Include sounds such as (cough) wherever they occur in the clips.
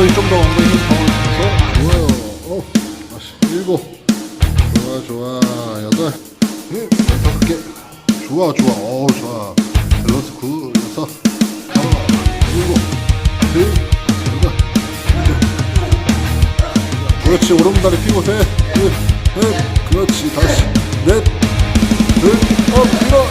엉덩이 좀 더 엉덩이 힘더 올려서 좋아요. 어 다시 일곱. 좋아 좋아. 여덟. 응 다섯 개. 좋아 좋아. 어 좋아. 밸런스 굿 여섯. 하나 일곱. 둘 여덟 (laughs) 그렇지. 오른다리 펴고 셋, 둘, 넷, 그렇지. 다시. 넷, 둘, 업, 밀어,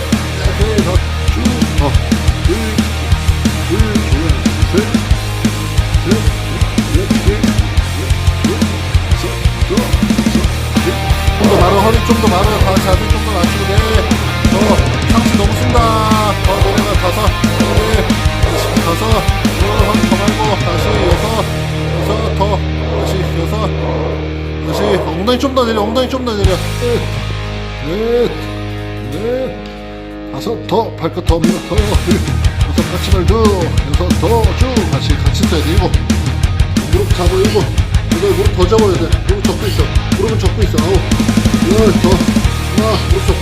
더 말어 허리 좀더 말어 다 자세 좀더 낮추고 네더 상체 너무 쓴다. 더 내려가 다섯 네. 다섯 어, 허리 더 말고 다시 여섯 여섯 더 다시 여섯 다시 엉덩이 좀 더 내려 엉덩이 좀 더 내려. 넷넷 다섯 더 발끝 더 밀어 더 여섯 같이 말고 여섯 더쭉 다시 같이 써야 돼 일곱 무릎 잡아 일곱 여덟 무릎 더 잡아야 돼. 무릎 접고 있어. 무릎은 접고 있어. 아홉 열더 하나 무릎 접